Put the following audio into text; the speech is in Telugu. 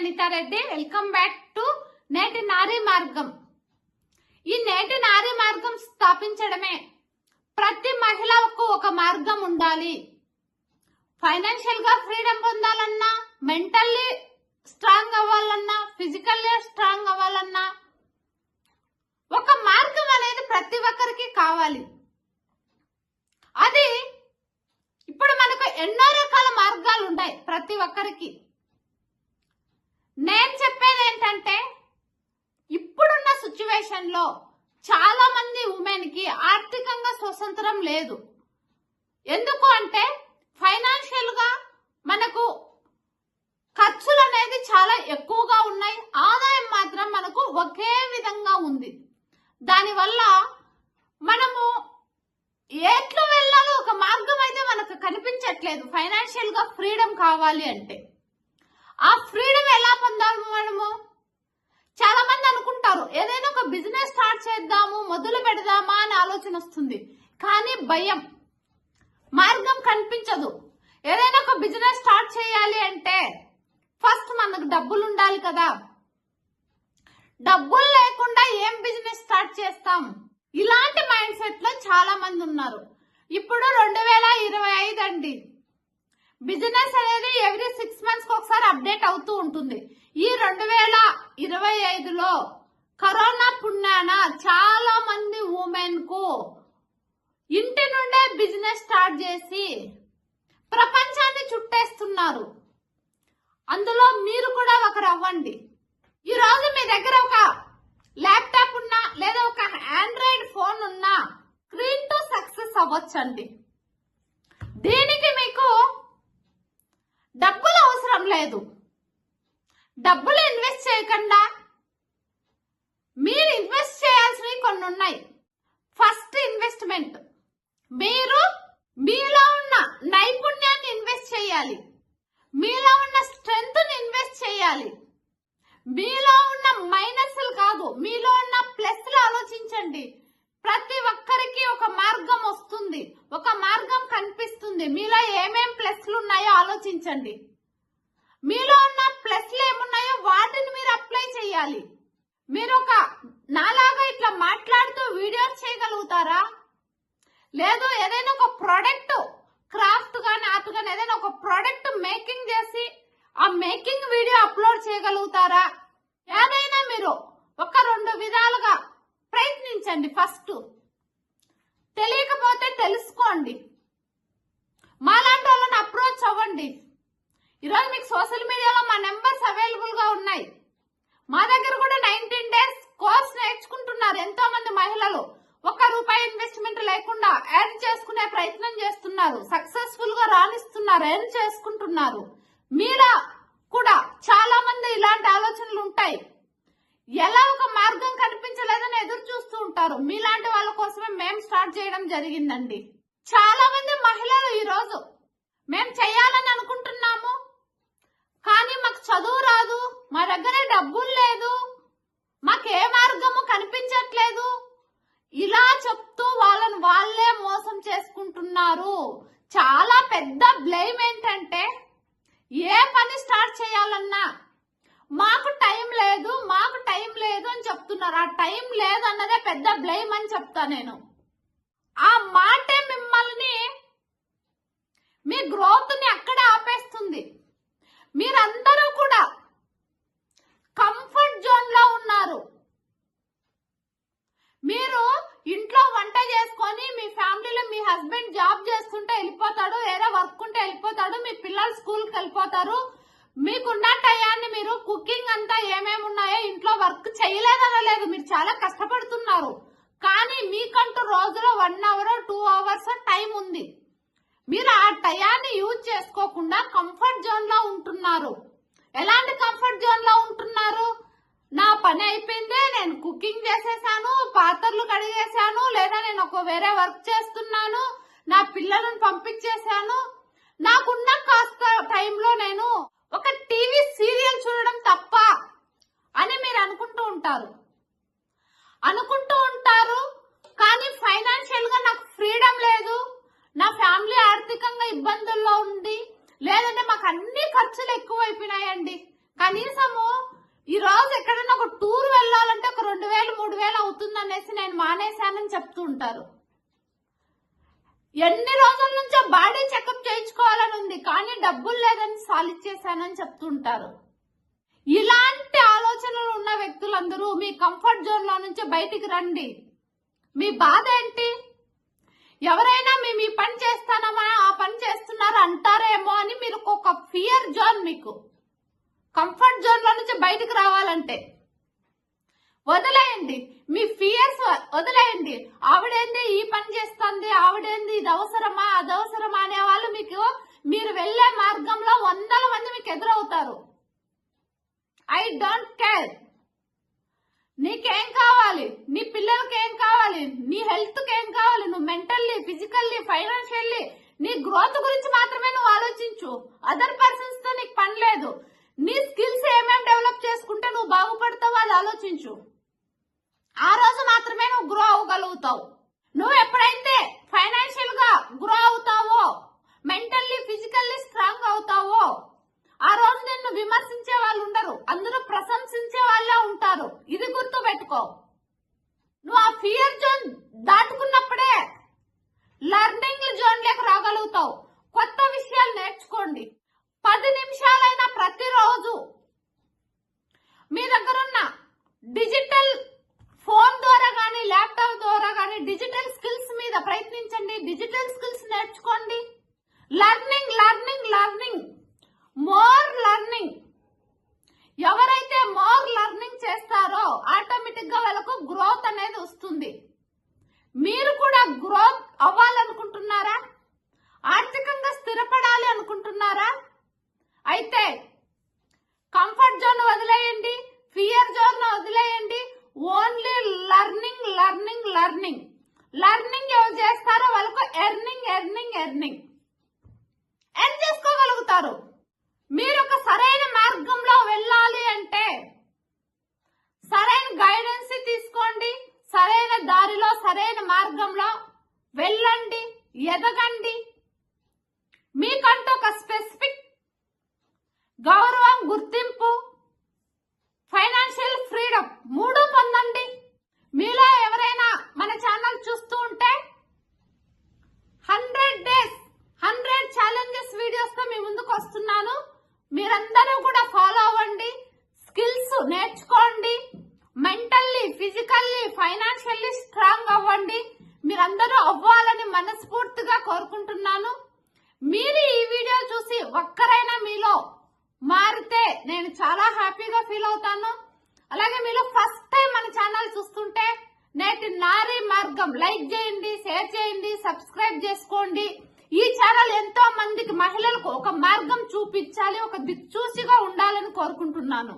అనితారెడ్డి వెల్కమ్ బ్యాక్ టు నేటి నారీ మార్గం. ఈ నేటి నారీ మార్గం స్థాపించడమే ప్రతి మహిళకు ఒక మార్గం ఉండాలి. ఫైనాన్షియల్గా ఫ్రీడమ్ పొందాలన్నా మెంటల్లీ స్ట్రాంగ్ అవ్వాలన్నా ఫిజికల్లీ స్ట్రాంగ్ అవ్వాలన్నా ఒక మార్గం అనేది ప్రతి ఒక్కరికి కావాలి అది ఇప్పుడు మనకు ఎన్నో రకాల మార్గాలు ఉన్నాయి ప్రతి ఒక్కరికి నేను చెప్పేది ఏంటంటే ఇప్పుడున్న సిచ్యువేషన్లో చాలా మంది ఉమెన్కి ఆర్థికంగా స్వతంత్రం లేదు. ఎందుకు అంటే ఫైనాన్షియల్గా మనకు ఖర్చులు అనేది చాలా ఎక్కువగా ఉన్నాయి. ఆదాయం మాత్రం మనకు ఒకే విధంగా ఉంది. దానివల్ల మనము ఎట్లు వెళ్ళాలో ఒక మార్గం అయితే మనకు కనిపించట్లేదు. ఫైనాన్షియల్గా ఫ్రీడమ్ కావాలి అంటే. ఆ ఫ్రీడమ్ ఎలా పొందాము మనము చాలా మంది అనుకుంటారు ఏదైనా ఒక బిజినెస్ స్టార్ట్ చేద్దాము మొదలు పెడదామా అని ఆలోచన వస్తుంది. కానీ భయం. మార్గం కనిపించదు. ఏదైనా ఒక బిజినెస్ స్టార్ట్ చేయాలి అంటే ఫస్ట్ మనకు డబ్బులు ఉండాలి కదా. డబ్బులు లేకుండా ఏం బిజినెస్ స్టార్ట్ చేస్తాం? ఇలాంటి మైండ్ సెట్లో చాలా మంది ఉన్నారు. ఇప్పుడు రెండు వేల ఇరవై ఐదు అండి. బిజినెస్ అనేది ఎవ్రీ సిక్స్ మంత్స్కి ఒకసారి అప్డేట్ అవుతూ ఉంటుంది. ఈ రెండు వేల పుణ్యాన చాలా మంది ఉమెన్కు ఇంటి నుండే బిజినెస్ స్టార్ట్ చేసి ప్రపంచాన్ని చుట్టేస్తున్నారు. అందులో మీరు కూడా ఒకరు అవ్వండి. ఈ రోజు మీ దగ్గర ఒక ల్యాప్టాప్ ఉన్నా లేదా ఒక ఆండ్రాయిడ్ ఫోన్ ఉన్నా స్క్రీన్ టు సక్సెస్ అవ్వచ్చండి. దీనికి మీకు డబ్బులు అవసరం లేదు. డబ్బులు ఇన్వెస్ట్ చేయకుండా మీరు ఇన్వెస్ట్ చేయాల్సినవి కొన్ని ఉన్నాయి ఫస్ట్ ఇన్వెస్ట్మెంట్ మీరు మీలో ఉన్న నైపుణ్యాన్ని ఇన్వెస్ట్ చేయాలి. మీలో ఉన్న స్ట్రెంగ్త్ ఇన్వెస్ట్ చేయాలి. మీలో ఉన్న మైనస్లు కాదు మీలో ఉన్న ప్లస్లు ఆలోచించండి. ప్రతి ఒక్కరికి ఒక మార్గం వస్తుంది. ఒక మార్గం కనిపిస్తుంది. మీలో ఏమేం ప్లస్లు ఉన్నాయో ఆలోచించండి. మీలో ఉన్న ప్లస్లు ఏమున్నాయో వాటిని మీరు అప్లై చేయాలి. మీరు ఒక నాలాగా ఇట్లా మాట్లాడుతూ వీడియోస్ చేయగలుగుతారా? లేదు ఏదైనా ఒక ప్రోడక్ట్ క్రాఫ్ట్ కానీ ఆర్ట్ గానీ ఏదైనా ఒక ప్రోడక్ట్ మేకింగ్ చేసి ఆ మేకింగ్ వీడియో అప్లోడ్ చేయగలుగుతారా? ఏదైనా మీరు ఒక రెండు విధాలుగా ప్రయత్నించండి ఫస్ట్ తెలియకపోతే తెలుసుకోండి. మాలాంటి వాళ్ళని అప్రోచ్ అవ్వండి. ఈరోజు మీకు సోషల్ మీడియాలో మా నెంబర్స్ అవైలబుల్గా ఉన్నాయి. మా దగ్గర కూడా నైన్టీన్ డేస్ కోర్స్ నేర్చుకుంటున్నారు ఎంతో మంది మహిళలు. ఒక్క రూపాయి ఇన్వెస్ట్మెంట్ లేకుండా ఎర్న్ చేసుకునే ప్రయత్నం చేస్తున్నారు. సక్సెస్ఫుల్గా రాణిస్తున్నారు ఎర్న్ చేసుకుంటున్నారు. మీరా కూడా చాలా మంది ఇలాంటి ఆలోచనలు ఉంటాయి. ఎలా ఒక మార్గం కనిపించలేదని ఎదురు చూస్తూ ఉంటారు. మీలాంటి వాళ్ళ కోసమే మేము స్టార్ట్ చేయడం జరిగిందండి. చాలా మంది మహిళలు ఈ రోజు మేము చేయాలని అనుకుంటున్నాము. కానీ మాకు చదువు రాదు మా దగ్గర డబ్బులు లేదు మాకే మార్గము కనిపించట్లేదు. చెప్తూ వాళ్ళని వాళ్ళే మోసం చేసుకుంటున్నారు. చాలా పెద్ద బ్లేమ్ ఏంటంటే ఏ పని స్టార్ట్ చేయాలన్నా మాకు టైం లేదు మాకు టైం లేదు అని చెప్తున్నారు. ఆ టైం లేదు అన్నదే పెద్ద బ్లేమ్ అని చెప్తా నేను. ఆ మాటే మిమ్మల్ని మీ గ్రోత్ని అక్కడే ఆపేస్తుంది. మీరందరూ కూడా కంఫర్ట్ జోన్లో ఉన్నారు. మీరు ఇంట్లో వంట చేసుకొని మీ ఫ్యామిలీలో మీ హస్బెండ్ జాబ్ చేస్తుంటే వెళ్ళిపోతాడు ఏదో వర్క్ ఉంటే వెళ్ళిపోతాడు మీ పిల్లలు స్కూల్కి వెళ్ళిపోతారు మీకున్న టయాన్ని మీరు కుకింగ్ అంతా ఏమేమి ఉన్నాయో ఇంట్లో వర్క్ చేయలేదనలేదు మీరు చాలా కష్టపడుతున్నారు. కానీ మీకంటూ రోజులో one hour two hours time ఉంది. మీరు ఆ టయాన్ని యూజ్ చేసుకోకుండా కంఫర్ట్ జోన్లో ఉంటున్నారు. ఎలాంటి కంఫర్ట్ జోన్లో ఉంటున్నారు? నా పని అయిపోయింది నేను కుకింగ్ చేసేసాను పాత్రలు కడిగేశాను లేదా నేను ఒక వేరే వర్క్ చేస్తున్నాను నా పిల్లలను పంపించేశాను. నాకున్న కాస్త టైంలో నేను ఒక టీవీ సీరియల్ చూడడం తప్ప అని మీరు అనుకుంటూ ఉంటారు. అనుకుంటూ ఉంటారు కానీ ఫైనాన్షియల్గా నాకు ఫ్రీడమ్ లేదు. నా ఫ్యామిలీ ఆర్థికంగా ఇబ్బందుల్లో ఉంది. లేదంటే మాకు అన్ని ఖర్చులు ఎక్కువ అయిపోయినాయండి కనీసము ఈ రోజు ఎక్కడైనా ఒక టూర్ వెళ్ళాలంటే ఒక రెండు వేలు మూడు వేలు అవుతుంది అనేసి నేను మానేశానని చెప్తూ ఉంటారు. ఎన్ని రోజుల నుంచో బాడీ చెకప్ చేయించుకోవాలని ఉంది కానీ డబ్బులు లేదని సాలిచ్చేసానని చెప్తుంటారు ఇలాంటి ఆలోచనలు ఉన్న వ్యక్తులందరూ మీ కంఫర్ట్ జోన్లో నుంచి బయటికి రండి. మీ బాధ ఏంటి? ఎవరైనా మేము ఈ పని చేస్తానమా ఆ పని చేస్తున్నారు అంటారేమో అని మీరు ఒక ఫియర్ జోన్ మీకు. కంఫర్ట్ జోన్లో నుంచి బయటికి రావాలంటే. వదిలేయండి. మీ ఫియర్స్ వదిలేయండి. ఆవిడేంది ఈ పని చేస్తుంది? ఆవిడేంది ఇది అవసరమా? అది అవసరమా అనే వాళ్ళు మీకు మీరు వెళ్ళే మార్గంలో వందల మంది మీకు ఎదురవుతారు. ఐ డోంట్ కేర్ నీకేం కావాలి? నీ పిల్లలకి ఏం కావాలి? నీ హెల్త్కి ఏం కావాలి? నువ్వు మెంటల్లీ ఫిజికల్లీ ఫైనాన్షియల్లీ నీ గ్రోత్ గురించి మాత్రమే నువ్వు ఆలోచించు. అదర్ పర్సన్స్తో నీకు పని లేదు నీ స్కిల్స్ ఏమేమి డెవలప్ చేసుకుంటే నువ్వు బాగుపడతావో అది ఆలోచించు ఆ రోజు మాత్రమే నువ్వు నువ్వు ఎప్పుడైతే ఫైనాన్షియల్గా గ్రో అవుతావో మెంటల్లీ ఫిజికల్లీ స్ట్రాంగ్ అవుతావో ఆ రోజు నిన్ను విమర్శించే వాళ్ళు ఉండరు అందరూ ప్రశంసించే వాళ్ళే ఉంటారు ఇది గుర్తు పెట్టుకో నువ్వు ఆ ఫియర్ జోన్ దాటుకున్నప్పుడే లర్నింగ్ జోన్ లేక రాగలుగుతావు కొత్త విషయాలు నేర్చుకోండి పది నిమిషాలైనా ప్రతిరోజు మీ దగ్గర ఉన్న డిజిటల్ ఫోన్ ద్వారా కానీ ల్యాప్టాప్ ద్వారా కానీ డిజిటల్ స్కిల్స్ మీద ప్రయత్నించండి డిజిటల్ స్కిల్స్ నేర్చుకోండి learning learning learning more learning ఎవరైతే మోర్ లర్నింగ్ చేస్తారో ఆటోమేటిక్గా వాళ్ళకు గ్రోత్ అనేది వస్తుంది మీరు కూడా గ్రోత్ అవ్వాలనుకుంటున్నారా ఆర్థికంగా స్థిరపడాలి అనుకుంటున్నారా అయితే కంఫర్ట్ జోన్ వదిలేయండి ఫియర్ జోన్ వదిలేయండి ఓన్లీ లర్నింగ్ లర్నింగ్ లర్నింగ్ ఎవరు చేస్తారో వాళ్ళకు ఎర్నింగ్ ఎర్నింగ్ ఎర్నింగ్ ఎర్న్ చేసుకోగలుగుతారు? మీరు ఒక సరైన మార్గంలో వెళ్ళాలి అంటే సరైన గైడెన్స్ తీసుకోండి సరైన దారిలో సరైన మార్గంలో వెళ్ళండి ఎదగండి. మీకంటూ ఒక స్పెసిఫిక్ గౌరవం గుర్తింపు ఫైనాన్షియల్ ఫ్రీడమ్ మూడు పొందండి మీలో ఎవరైనా మన ఛానల్ చూస్తూ ఉంటే హండ్రెడ్ డేస్ హండ్రెడ్ ఛాలెంజెస్ వీడియోస్తో మీ ముందుకు వస్తున్నాను మీరందరూ కూడా ఫాలో అవ్వండి స్కిల్స్ నేర్చుకోండి మెంటల్లీ ఫిజికల్లీ ఫైనాన్షియల్లీ స్ట్రాంగ్ అవ్వండి మీరందరూ అవ్వాలని మనస్ఫూర్తిగా కోరుకుంటున్నాను. మీరు ఈ వీడియో చూసి ఒక్కరైనా మీలో మారితే నేను చాలా హ్యాపీగా ఫీల్ అవుతాను. అలాగే మీరు ఫస్ట్ టైం మన ఛానల్ చూస్తుంటే నేటి నారీ మార్గం లైక్ చేయండి షేర్ చేయండి సబ్స్క్రైబ్ చేసుకోండి. ఈ ఛానల్ ఎంతో మందికి మహిళలకు ఒక మార్గం చూపించాలి ఒక దిక్చూసిగా ఉండాలని కోరుకుంటున్నాను.